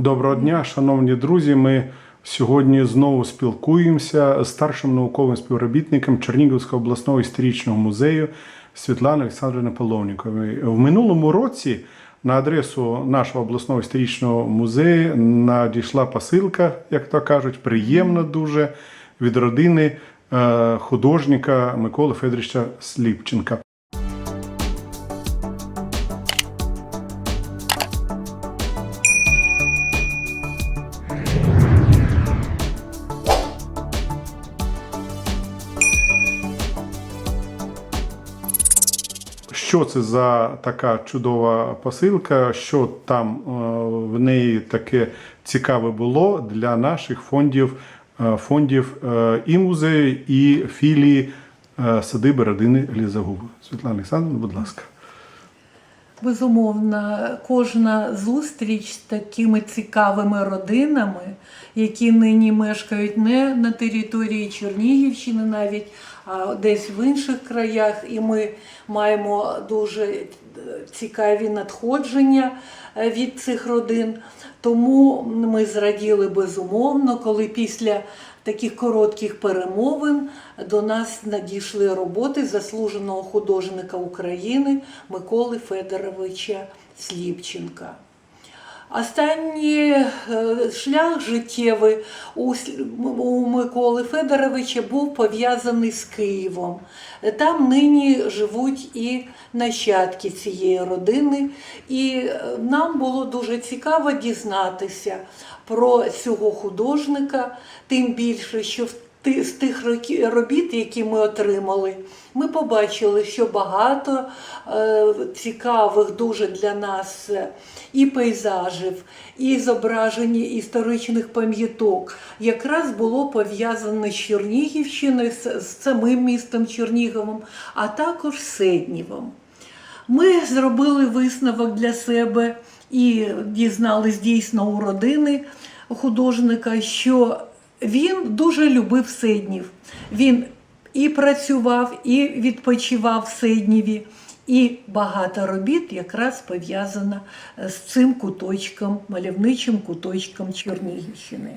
Доброго дня, шановні друзі. Ми сьогодні знову спілкуємося з старшим науковим співробітником Чернігівського обласного історичного музею Світланою Олександрівною Половніковою. В минулому році на адресу нашого обласного історичного музею надійшла посилка, як то кажуть, приємна дуже від родини е, художника Миколи Федоровича Сліпченка. Що це за така чудова посилка? Що там е, в неї таке цікаве було для наших фондів, е, фондів е, і музею, і філії садиби родини Лізагуби? Світлана Олександровна, будь ласка. Безумовно, кожна зустріч з такими цікавими родинами, які нині мешкають не на території Чернігівщини навіть, а десь в інших краях, і ми маємо дуже е, цікаві надходження е, від цих родин. Тому ми зраділи безумовно, коли після таких коротких перемовин до нас надійшли роботи заслуженого художника України Миколи Федоровича Сліпченка. Останній е, шлях життєвий у, Миколи Федоровича був пов'язаний з Києвом. Там нині живуть і нащадки цієї родини, і е, нам було дуже цікаво дізнатися про цього художника, тим більше, що в з тих робіт, які ми отримали, ми побачили, що багато е, цікавих дуже для нас і пейзажів, і зображення історичних пам'яток якраз було пов'язане з Чернігівщиною, з, самим містом Черніговом, а також з Седнівом. Ми зробили висновок для себе і дізнались дійсно у родини художника, що він дуже любив Седнів. Він і працював, і відпочивав в Седніві. І багато робіт якраз пов'язано з цим куточком, мальовничим куточком Чернігівщини.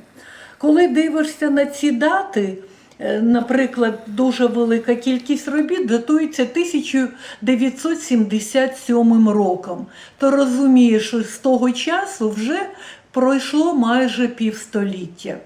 Коли дивишся на ці дати, Е, Наприклад, дуже велика кількість робіт датується 1977 роком. То розумієш, що з того часу вже пройшло майже півстоліття.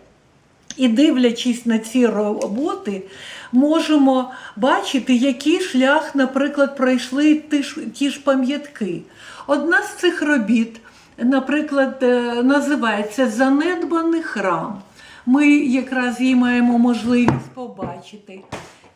І дивлячись на ці роботи, можемо бачити, який шлях, наприклад, пройшли ті ж, ті ж пам'ятки. Одна з цих робіт, наприклад, е, називається Занедбаний храм. Ми якраз її маємо можливість побачити.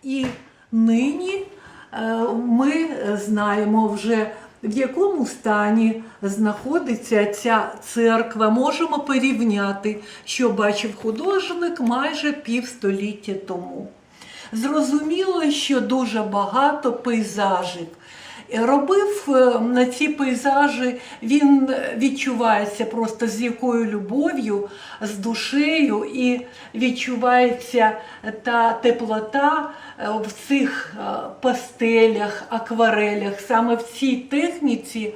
І нині е, ми знаємо вже, в якому стані знаходиться ця церква. Можемо порівняти, що бачив художник майже півстоліття тому. Зрозуміло, що дуже багато пейзажів. Робив е, на ці пейзажі, він відчувається просто з якою любов'ю, з душею, і відчувається та теплота в цих е, пастелях, акварелях. Саме в цій техніці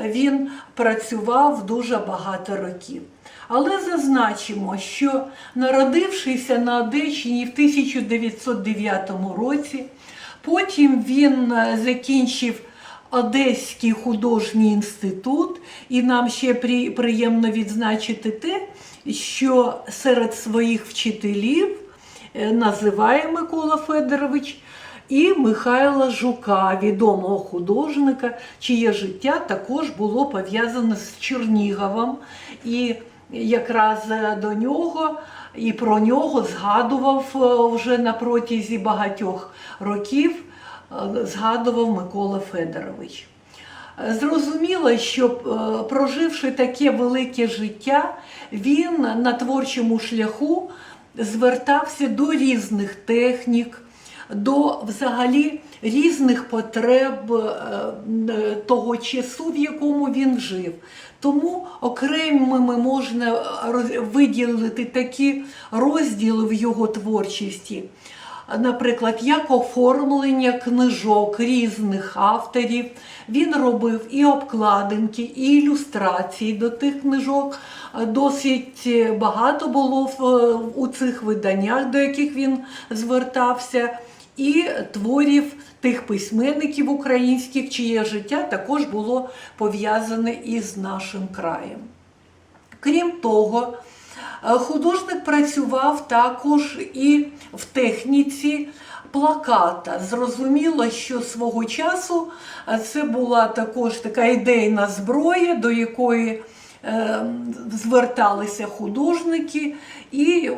він працював дуже багато років. Але зазначимо, що народившися на Одещині в 1909 році, потім він е, закінчив Одеський художній інститут, і нам ще приємно відзначити те, що серед своїх вчителів е, називає Микола Федорович і Михайла Жука, відомого художника, чиє життя також було пов'язане з Черніговом. І якраз е, до нього і про нього згадував е, вже на протязі багатьох років, е, згадував Микола Федорович. Е, Зрозуміло, що е, проживши таке велике життя, він на творчому шляху звертався до різних технік, до взагалі різних потреб е, е, того часу, в якому він жив. Тому окремими можна виділити такі розділи в його творчості. Наприклад, як оформлення книжок різних авторів. Він робив і обкладинки, і ілюстрації до тих книжок. Досить багато було у цих виданнях, до яких він звертався, і творів тих письменників українських, чиє життя також було пов'язане із нашим краєм. Крім того, художник працював також і в техніці плаката. Зрозуміло, що свого часу е, це була також така ідейна зброя, до якої е, зверталися художники, і е,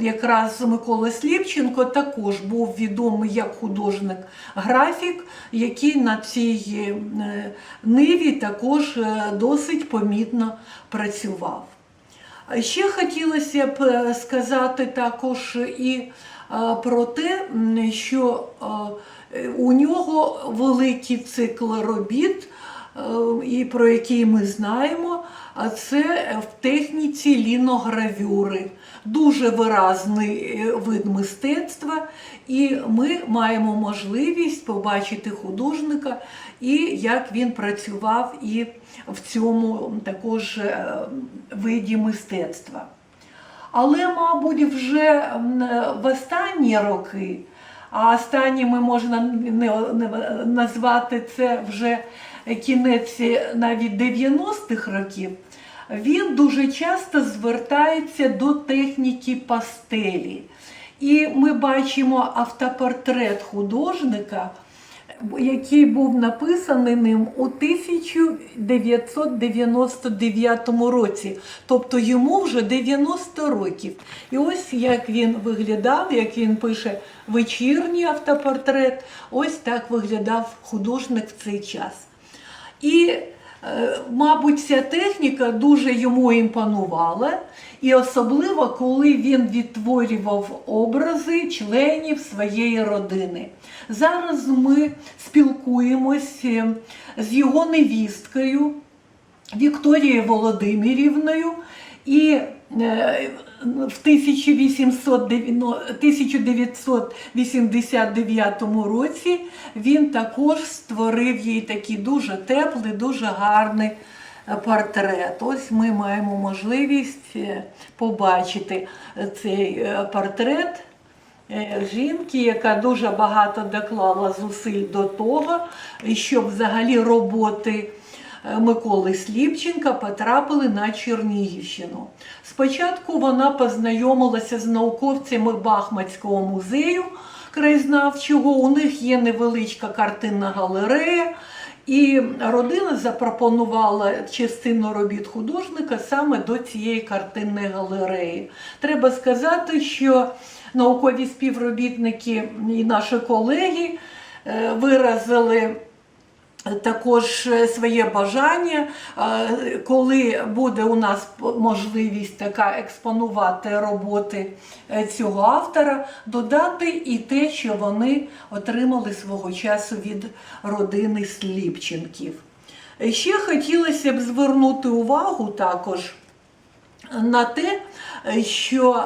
якраз Микола Сліпченко також був відомий як художник-графік, який на цій е, ниві також е, досить помітно працював. Ще хотілося б е, сказати також і е, про те, що е, у нього великий цикл робіт, і про який ми знаємо, а це в техніці ліногравюри. Дуже виразний е, вид мистецтва, і ми маємо можливість побачити художника і як він працював і в цьому також е, виді мистецтва. Але, мабуть, вже в останні роки, а останніми можна назвати це вже кінець навіть 90-х років, він дуже часто звертається до техніки пастелі. І ми бачимо автопортрет художника, який був написаний ним у 1999 році, тобто йому вже 90 років. І ось як він виглядав, як він пише вечірній автопортрет, ось так виглядав художник в цей час. І, мабуть, ця техніка дуже йому імпонувала, і особливо, коли він відтворював образи членів своєї родини. Зараз ми спілкуємося з його невісткою Вікторією Володимирівною. І е, в 1989 році він також створив їй такий дуже теплий, дуже гарний е, портрет. Ось ми маємо можливість е, побачити цей портрет жінки, яка дуже багато доклала зусиль до того, щоб взагалі роботи. Миколи Сліпченка потрапили на Чернігівщину. Спочатку вона познайомилася з науковцями Бахмацького музею краєзнавчого. У них є невеличка картинна галерея, і родина запропонувала частину робіт художника саме до цієї картинної галереї. Треба сказати, що наукові співробітники і наші колеги е, виразили також е, своє бажання, е, коли буде у нас можливість така експонувати роботи е, цього автора, додати і те, що вони отримали свого часу від родини Сліпченків. Ще хотілося б звернути увагу також на те, що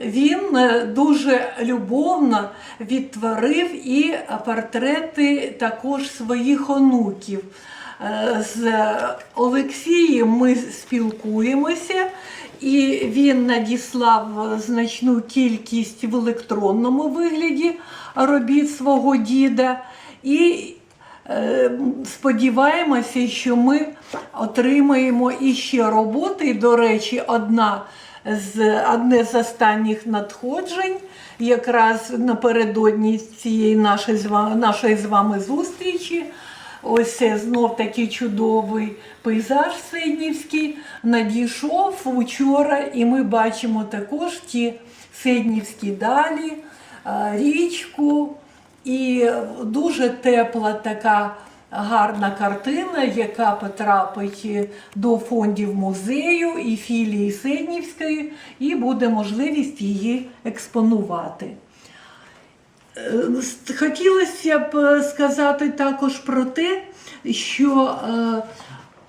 він е, дуже любовно відтворив і портрети також своїх онуків. Е, З Олексієм ми спілкуємося, і він надіслав значну кількість в електронному вигляді робіт свого діда. І Е, Сподіваємося, що ми отримаємо іще роботи. До речі, одна з одне з останніх надходжень, якраз напередодні цієї нашої з вами, зустрічі. Ось знов такий чудовий пейзаж Седнівський надійшов вчора, і ми бачимо також ті Седнівські далі, річку. І дуже тепла така гарна картина, яка потрапить до фондів музею і філії Седнівської, і буде можливість її експонувати. Е, Хотілося б сказати також про те, що, е,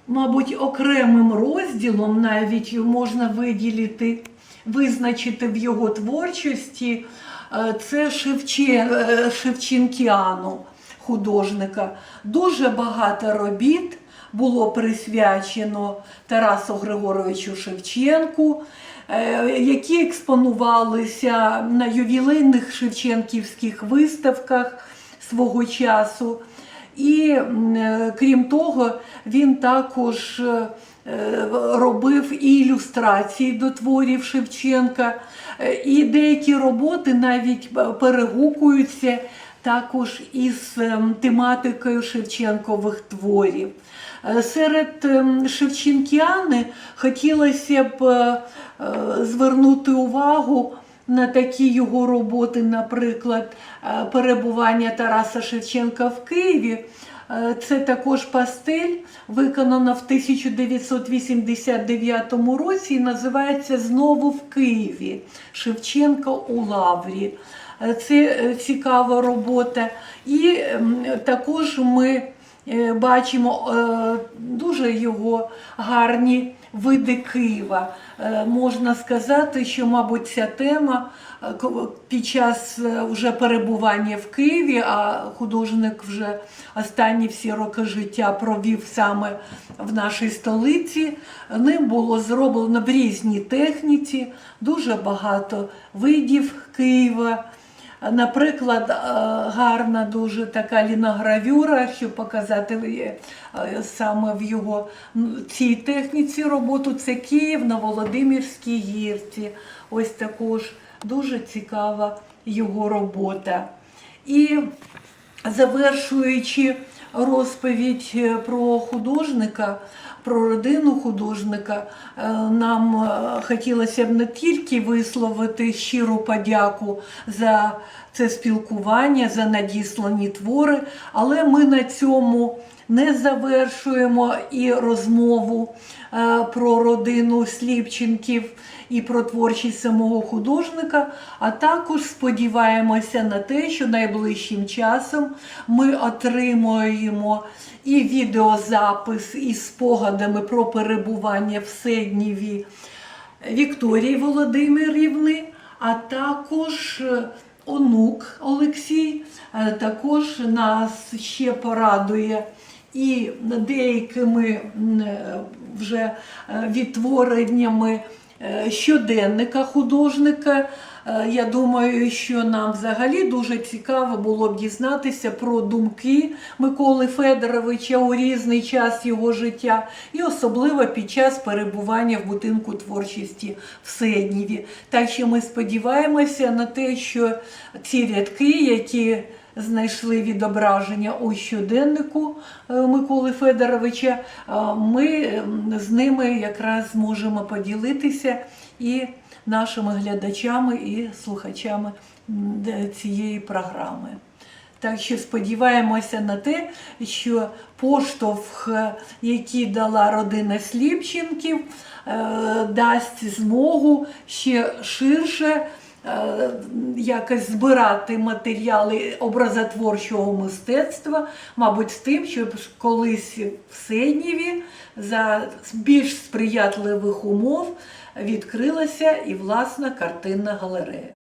мабуть, окремим розділом навіть можна виділити, визначити в його творчості е, це Шевче, Шевченкіану, художника. Дуже багато робіт було присвячено Тарасу Григоровичу Шевченку, е, які експонувалися на ювілейних шевченківських виставках свого часу. І е, крім того, він також е, робив і ілюстрації до творів Шевченка, і деякі роботи навіть перегукуються також із ем, тематикою Шевченкових творів. Е, Серед ем, шевченкіани хотілося б е, е, звернути увагу на такі його роботи, наприклад, перебування Тараса Шевченка в Києві. Це також пастель, виконана в 1989 році і називається Знову в Києві Шевченка у Лаврі. Е, Це е, цікава робота. І також ми е, бачимо дуже його гарні види Києва. Можна сказати, що, мабуть, ця тема під час вже перебування в Києві, а художник вже останні всі роки життя провів саме в нашій столиці. Ним було зроблено в різній техніці дуже багато видів Києва. Наприклад, е, гарна дуже така ліногравюра, щоб показати е, саме в його цій техніці роботу. Це Київ на Володимирській гірці. Ось також дуже цікава його робота. І завершуючи розповідь е, про художника, про родину художника, е, нам е, хотілося б не тільки висловити щиру подяку за це спілкування, за надіслані твори, але ми на цьому не завершуємо і розмову е, про родину Сліпченків і про творчість самого художника, а також сподіваємося на те, що найближчим часом ми отримуємо і відеозапис із спогадами про перебування в Седніві Вікторії Володимирівни, а також е, онук Олексій е, також нас ще порадує і деякими е, вже відтвореннями щоденника художника. Е, Я думаю, що нам взагалі дуже цікаво було б дізнатися про думки Миколи Федоровича у різний час його життя, і особливо під час перебування в будинку творчості в Седніві. Так що ми сподіваємося на те, що ці рядки, які знайшли відображення у щоденнику е, Миколи Федоровича, е, ми з ними якраз зможемо поділитися і нашими глядачами і слухачами цієї програми. Так що сподіваємося на те, що поштовх, е, який дала родина Сліпченків, е, дасть змогу ще ширше е, якось збирати матеріали образотворчого мистецтва, мабуть, з тим, щоб колись в Седніві за більш сприятливих умов відкрилася і власна картинна галерея.